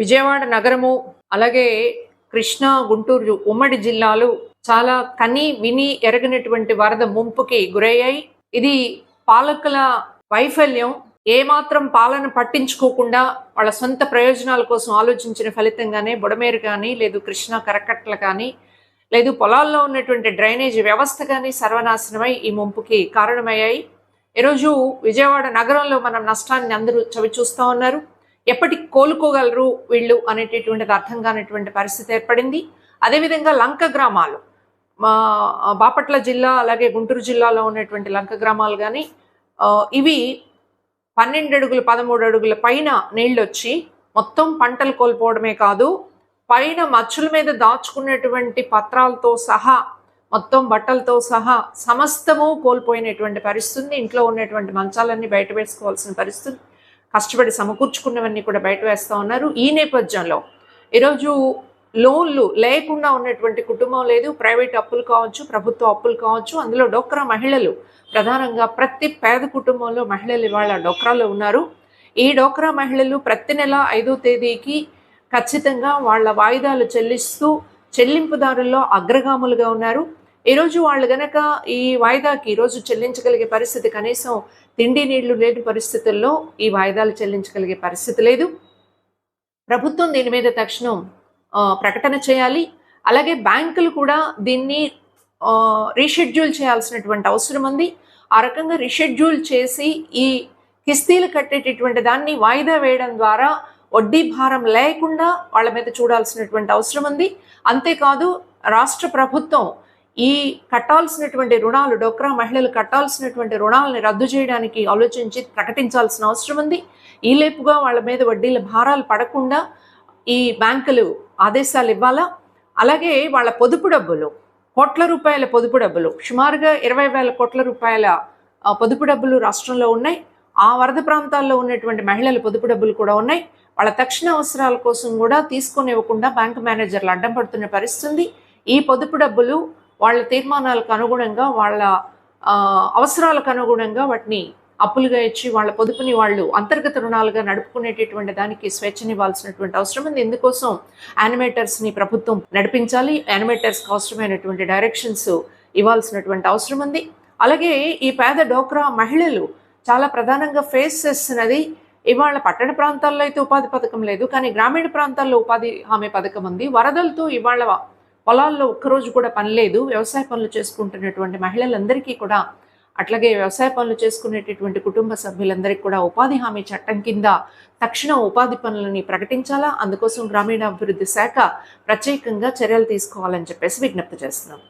విజయవాడ నగరము అలాగే కృష్ణా గుంటూరు ఉమ్మడి జిల్లాలు చాలా కని విని ఎరగనటువంటి వరద ముంపుకి గురయ్యాయి. ఇది పాలకుల వైఫల్యం. ఏమాత్రం పాలన పట్టించుకోకుండా వాళ్ళ సొంత ప్రయోజనాల కోసం ఆలోచించిన ఫలితంగానే బుడమేరు కానీ లేదు కృష్ణా కరకట్ల కానీ లేదు పొలాల్లో ఉన్నటువంటి డ్రైనేజ్ వ్యవస్థ కానీ సర్వనాశనమై ఈ ముంపుకి కారణమయ్యాయి. ఈరోజు విజయవాడ నగరంలో మనం నష్టాన్ని అందరూ చవి చూస్తూ ఉన్నారు. ఎప్పటికి కోలుకోగలరు వీళ్ళు అనేటటువంటిది అర్థం కానటువంటి పరిస్థితి ఏర్పడింది. అదేవిధంగా లంక గ్రామాలు మా బాపట్ల జిల్లా అలాగే గుంటూరు జిల్లాలో ఉన్నటువంటి లంక గ్రామాలు కానీ ఇవి పన్నెండు అడుగులు పదమూడు అడుగుల పైన నీళ్ళు వచ్చి మొత్తం పంటలు కోల్పోవడమే కాదు పైన మచ్చుల మీద దాచుకున్నటువంటి పత్రాలతో సహా మొత్తం బట్టలతో సహా సమస్తము కోల్పోయినటువంటి పరిస్థితి ఇంట్లో ఉన్నటువంటి మంచాలన్నీ బయట వేసుకోవాల్సిన పరిస్థితి. కష్టపడి సమకూర్చుకున్నవన్నీ కూడా బయట వేస్తూ ఉన్నారు. ఈ నేపథ్యంలో ఈరోజు లోన్లు లేకుండా ఉన్నటువంటి కుటుంబం లేదు. ప్రైవేట్ అప్పులు కావచ్చు ప్రభుత్వ అప్పులు కావచ్చు అందులో డోక్రా మహిళలు ప్రధానంగా ప్రతి పేద కుటుంబంలో మహిళలు ఇవాళ డోక్రాలో ఉన్నారు. ఈ డోక్రా మహిళలు ప్రతి నెల ఐదో తేదీకి ఖచ్చితంగా వాళ్ళ వాయిదాలు చెల్లిస్తూ చెల్లింపుదారుల్లో అగ్రగాములుగా ఉన్నారు. ఈరోజు వాళ్ళు గనక ఈ వాయిదాకి ఈరోజు చెల్లించగలిగే పరిస్థితి కనీసం తిండి నీళ్ళు లేని పరిస్థితుల్లో ఈ వాయిదాలు చెల్లించగలిగే పరిస్థితి లేదు. ప్రభుత్వం దీని మీద తక్షణం ప్రకటన చేయాలి. అలాగే బ్యాంకులు కూడా దీన్ని రీషెడ్యూల్ చేయాల్సినటువంటి అవసరం ఉంది. ఆ రకంగా రీషెడ్యూల్ చేసి ఈ కిస్తీలు కట్టేటటువంటి దాన్ని వాయిదా వేయడం ద్వారా వడ్డీ భారం లేకుండా వాళ్ళ మీద చూడాల్సినటువంటి అవసరం ఉంది. అంతేకాదు రాష్ట్ర ప్రభుత్వం ఈ కట్టాల్సినటువంటి రుణాలు డోక్రా మహిళలు కట్టాల్సినటువంటి రుణాలని రద్దు చేయడానికి ఆలోచించి ప్రకటించాల్సిన అవసరం ఉంది. ఈ లేపుగా వాళ్ళ మీద వడ్డీల భారాలు పడకుండా ఈ బ్యాంకులు ఆదేశాలు ఇవ్వాలా? అలాగే వాళ్ళ పొదుపు డబ్బులు కోట్ల రూపాయల పొదుపు డబ్బులు సుమారుగా ఇరవై వేల కోట్ల రూపాయల పొదుపు డబ్బులు రాష్ట్రంలో ఉన్నాయి. ఆ వరద ప్రాంతాల్లో ఉన్నటువంటి మహిళల పొదుపు డబ్బులు కూడా ఉన్నాయి. వాళ్ళ తక్షణ అవసరాల కోసం కూడా తీసుకొని ఇవ్వకుండా బ్యాంకు మేనేజర్లు అడ్డం పడుతున్న పరిస్థితి ఈ పొదుపు డబ్బులు వాళ్ళ తీర్మానాలకు అనుగుణంగా వాళ్ళ అవసరాలకు అనుగుణంగా వాటిని అప్పులుగా ఇచ్చి వాళ్ళ పొదుపుని వాళ్ళు అంతర్గత రుణాలుగా నడుపుకునేటటువంటి దానికి స్వేచ్ఛనివ్వాల్సినటువంటి అవసరం ఉంది. ఇందుకోసం యానిమేటర్స్ని ప్రభుత్వం నడిపించాలి. యానిమేటర్స్కి అవసరమైనటువంటి డైరెక్షన్స్ ఇవ్వాల్సినటువంటి అవసరం ఉంది. అలాగే ఈ పేద డోక్రా మహిళలు చాలా ప్రధానంగా ఫేస్ చేస్తున్నది ఇవాళ పట్టణ ప్రాంతాల్లో అయితే ఉపాధి పథకం లేదు కానీ గ్రామీణ ప్రాంతాల్లో ఉపాధి హామీ పథకం ఉంది. వరదలతో ఇవాళ పొలాల్లో ఒక్కరోజు కూడా పని లేదు. వ్యవసాయ పనులు చేసుకుంటున్నటువంటి మహిళలందరికీ కూడా అట్లాగే వ్యవసాయ పనులు చేసుకునేటటువంటి కుటుంబ సభ్యులందరికీ కూడా ఉపాధి హామీ చట్టం కింద తక్షణ ఉపాధి పనులని ప్రకటించాలా? అందుకోసం గ్రామీణాభివృద్ధి శాఖ ప్రత్యేకంగా చర్యలు తీసుకోవాలని చెప్పేసి విజ్ఞప్తి చేస్తున్నాం.